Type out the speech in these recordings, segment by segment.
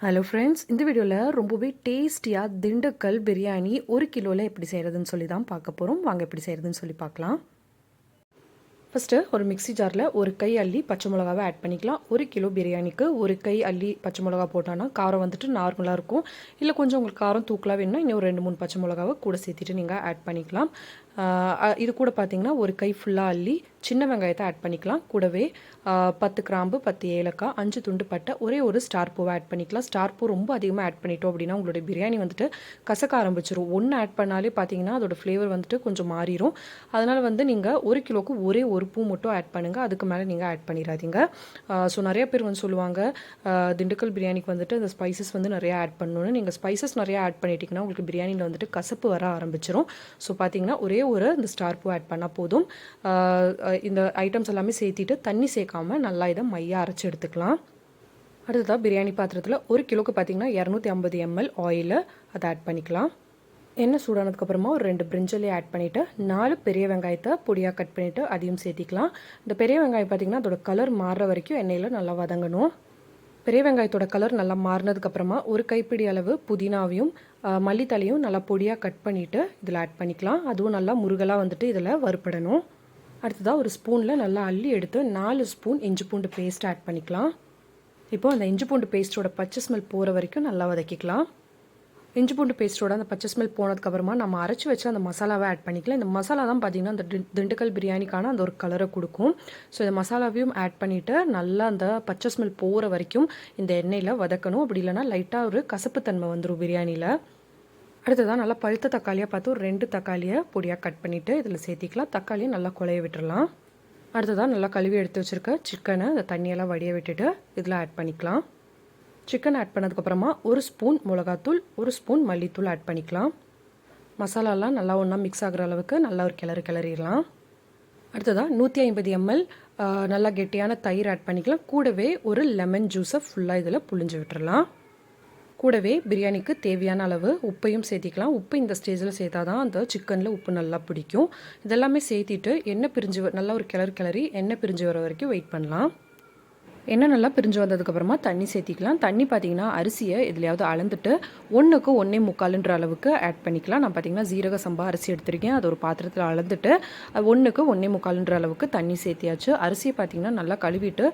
Hello friends இந்த வீடியோவில் ரொம்பவே டேஸ்டியாக திண்டுக்கல் பிரியாணி ஒரு கிலோவில் எப்படி செய்கிறதுன்னு சொல்லி தான் பார்க்க போகிறோம் வாங்க எப்படி செய்கிறதுன்னு சொல்லி பார்க்கலாம். ஃபஸ்ட்டு ஒரு மிக்ஸி ஜாரில் ஒரு கை அள்ளி பச்சை மிளகாவை ஆட் பண்ணிக்கலாம். ஒரு கிலோ பிரியாணிக்கு ஒரு கை அள்ளி பச்சை மிளகா போட்டோன்னா காரம் வந்துட்டு நார்மலாக இருக்கும். இல்லை கொஞ்சம் உங்களுக்கு காரம் தூக்கலாக வேணும்னா இன்னும் ஒரு ரெண்டு மூணு பச்சை மிளகாவை கூட சேர்த்துட்டு நீங்கள் ஆட் பண்ணிக்கலாம். இது கூட பார்த்திங்கன்னா ஒரு கை ஃபுல்லாக அள்ளி சின்ன வெங்காயத்தை ஆட் பண்ணிக்கலாம். கூடவே பத்து கிராம்பு பத்து ஏலக்காய் அஞ்சு துண்டு பட்டை ஒரே ஒரு ஸ்டார் பூவை ஆட் பண்ணிக்கலாம். ஸ்டார் பூ ரொம்ப அதிகமாக ஆட் பண்ணிட்டோம் அப்படின்னா உங்களுடைய பிரியாணி வந்துட்டு கசக்க ஆரம்பிச்சிடும் ஒன்று ஆட் பண்ணாலே பார்த்தீங்கன்னா அதோட ஃப்ளேவர் வந்துட்டு கொஞ்சம் மாறிடும் அதனால் வந்து நீங்கள் ஒரு கிலோவுக்கு ஒரே ஒரு பூ மட்டும் ஆட் பண்ணுங்கள் அதுக்கு மேலே நீங்கள் ஆட் பண்ணிடாதீங்க. ஸோ நிறைய பேர் வந்து சொல்லுவாங்க திண்டுக்கல் பிரியாணிக்கு வந்துட்டு அந்த ஸ்பைசஸ் வந்து நிறையா ஆட் பண்ணணும்னு. நீங்கள் ஸ்பைசஸ் நிறையா ஆட் பண்ணிட்டீங்கன்னா உங்களுக்கு பிரியாணியில் வந்துட்டு கசப்பு வர ஆரம்பிச்சிடும் ஸோ பார்த்தீங்கன்னா ஒரே ஒரு இந்த ஸ்டார் பூ ஆட் பண்ணால் போதும். இந்த ஐட்டம்ஸ் எல்லாமே சேர்த்திட்டு தண்ணி சேர்க்காம நல்லா இதை மையாக அரைச்சி எடுத்துக்கலாம். அடுத்ததாக பிரியாணி பாத்திரத்தில் ஒரு கிலோக்கு பார்த்தீங்கன்னா இரநூத்தி ஐம்பது எம்எல் ஆயிலை அதை ஆட் பண்ணிக்கலாம். எண்ணெய் சூடானதுக்கப்புறமா ஒரு ரெண்டு பிரிஞ்சலையும் ஆட் பண்ணிவிட்டு நாலு பெரிய வெங்காயத்தை பொடியாக கட் பண்ணிவிட்டு அதையும் சேர்த்திக்கலாம். இந்த பெரிய வெங்காயம் பார்த்திங்கன்னா அதோட கலர் மாறுற வரைக்கும் எண்ணெயில் நல்லா வதங்கணும். பெரிய வெங்காயத்தோட கலர் நல்லா மாறினதுக்கப்புறமா ஒரு கைப்பிடி அளவு புதினாவையும் மல்லித்தலையும் நல்லா பொடியாக கட் பண்ணிவிட்டு இதில் ஆட் பண்ணிக்கலாம். அதுவும் நல்லா முருகலாக வந்துட்டு இதில் வறுப்படணும் அடுத்ததாக ஒரு ஸ்பூனில் நல்லா அள்ளி எடுத்து நாலு ஸ்பூன் இஞ்சி பூண்டு பேஸ்ட் ஆட் பண்ணிக்கலாம். இப்போ அந்த இஞ்சி பூண்டு பேஸ்ட்டோட பச்சை ஸ்மெல் போகிற வரைக்கும் நல்லா வதக்கிக்கலாம். இஞ்சி பூண்டு பேஸ்ட்டோட அந்த பச்சை ஸ்மெல் போனதுக்கப்புறமா நம்ம அரைச்சி வச்சு அந்த மசாலாவை ஆட் பண்ணிக்கலாம். இந்த மசாலா தான் பார்த்தீங்கன்னா அந்த திண்டுக்கல் பிரியாணிக்கான அந்த ஒரு கலரை கொடுக்கும். ஸோ இந்த மசாலாவையும் ஆட் பண்ணிவிட்டு நல்லா அந்த பச்சை ஸ்மெல் போகிற வரைக்கும் இந்த எண்ணெயில் வதக்கணும். அப்படி இல்லைன்னா லைட்டாக ஒரு கசப்புத்தன்மை வந்துடும் பிரியாணியில் அடுத்ததாக நல்லா பழுத்த தக்காளியாக பார்த்து ஒரு ரெண்டு தக்காளியை பொடியாக கட் பண்ணிவிட்டு இதில் சேர்த்திக்கலாம். தக்காளியை நல்லா குழைய விட்டுடலாம் அடுத்ததாக நல்லா கழுவி எடுத்து வச்சுருக்க சிக்கனை அந்த தண்ணியெல்லாம் வடிய விட்டுட்டு இதில் ஆட் பண்ணிக்கலாம். சிக்கன் ஆட் பண்ணதுக்கப்புறமா ஒரு ஸ்பூன் மிளகாத்தூள் ஒரு ஸ்பூன் மல்லித்தூள் ஆட் பண்ணிக்கலாம். மசாலாலாம் நல்லா ஒன்றா மிக்ஸ் ஆகிற அளவுக்கு நல்லா ஒரு கிளறு கிளறிடலாம். அடுத்ததாக நூற்றி ஐம்பது எம்எல் நல்லா கெட்டியான தயிர் ஆட் பண்ணிக்கலாம். கூடவே ஒரு லெமன் ஜூஸை ஃபுல்லாக இதில் புழிஞ்சு விட்டுறலாம். கூடவே பிரியாணிக்கு தேவையான அளவு உப்பையும் சேர்த்திக்கலாம். உப்பு இந்த ஸ்டேஜில் சேர்த்தா தான் அந்த சிக்கனில் உப்பு நல்லா பிடிக்கும். இதெல்லாமே சேர்த்திட்டு எண்ணெய் பிரிஞ்சு நல்லா ஒரு கிளறு கிளறி எண்ணெய் பிரிஞ்சு வர வரைக்கும் வெயிட் பண்ணலாம். எண்ணெய் நல்லா பிரிஞ்சு வந்ததுக்கப்புறமா தண்ணி சேர்த்திக்கலாம். தண்ணி பார்த்தீங்கன்னா அரிசியை எதுலையாவது அளந்துட்டு ஒன்றுக்கு ஒன்றே முக்காலுன்ற அளவுக்கு ஆட் பண்ணிக்கலாம். நான் பார்த்தீங்கன்னா ஜீரக சம்பா அரிசி எடுத்திருக்கேன். அது ஒரு பாத்திரத்தில் அளந்துட்டு ஒன்றுக்கு ஒன்றே முக்காலுன்ற அளவுக்கு தண்ணி சேர்த்தியாச்சு. அரிசியை பார்த்தீங்கன்னா நல்லா கழுவிட்டு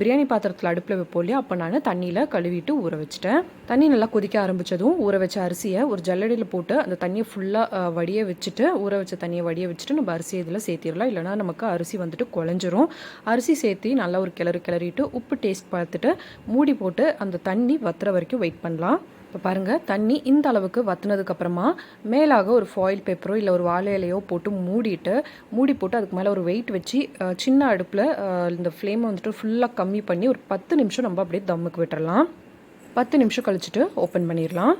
பிரியாணி பாத்திரத்தில் அடுப்பில் வைப்போம் இல்லையா? அப்போ நான் தண்ணியில் கழுவிட்டு ஊற வச்சுட்டேன். தண்ணி நல்லா கொதிக்க ஆரம்பித்ததும் ஊற வச்ச அரிசியை ஒரு ஜல்லடியில் போட்டு அந்த தண்ணியை ஃபுல்லாக வடிய வச்சுட்டு ஊற வச்ச தண்ணியை வடிய வச்சுட்டு நம்ம அரிசி இதில் சேர்த்திடலாம். இல்லைனா நமக்கு அரிசி வந்துட்டு குழஞ்சிரும். அரிசி சேர்த்து நல்லா ஒரு கிளறு பண்ணிவிட்டு உப்பு டேஸ்ட் பார்த்துட்டு மூடி போட்டு அந்த தண்ணி வத்துற வரைக்கும் வெயிட் பண்ணலாம். இப்போ பாருங்கள் தண்ணி இந்த அளவுக்கு வத்துனதுக்கப்புறமா மேலாக ஒரு ஃபாயில் பேப்பரோ இல்லை ஒரு வாழை இலையோ போட்டு மூடிட்டு மூடி போட்டு அதுக்கு மேலே ஒரு வெயிட் வச்சு சின்ன அடுப்பில் இந்த ஃப்ளேமை வந்துட்டு ஃபுல்லாக கம்மி பண்ணி ஒரு பத்து நிமிஷம் நம்ம அப்படியே தம்முக்கு விட்டுறலாம். பத்து நிமிஷம் கழிச்சிட்டு ஓப்பன் பண்ணிடலாம்.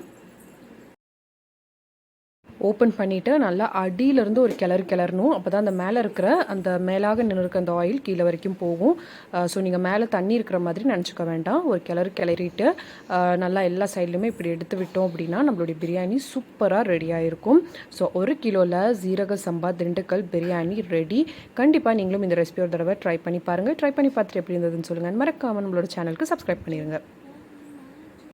ஓப்பன் பண்ணிவிட்டு நல்லா அடியிலேருந்து ஒரு கிளறு கிளறணும். அப்போ தான் அந்த மேலே இருக்கிற அந்த மேலாக நின்று இருக்க அந்த ஆயில் கீழே வரைக்கும் போகும். ஸோ நீங்கள் மேலே தண்ணி இருக்கிற மாதிரி நினச்சிக்க வேண்டாம். ஒரு கிளறு கிளறிட்டு நல்லா எல்லா சைட்லையுமே இப்படி எடுத்து விட்டோம் அப்படின்னா நம்மளுடைய பிரியாணி சூப்பராக ரெடி ஆயிருக்கும். ஸோ ஒரு கிலோவில் ஜீரக சம்பா திண்டுக்கல் பிரியாணி ரெடி கண்டிப்பாக நீங்களும் இந்த ரெசிபி ஒரு தடவை ட்ரை பண்ணி பாருங்கள் ட்ரை பண்ணி பார்த்துட்டு எப்படி இருந்ததுன்னு சொல்லுங்கள் மறக்காமல் நம்மளோட சேனலுக்கு சப்ஸ்கிரைப் பண்ணிடுங்க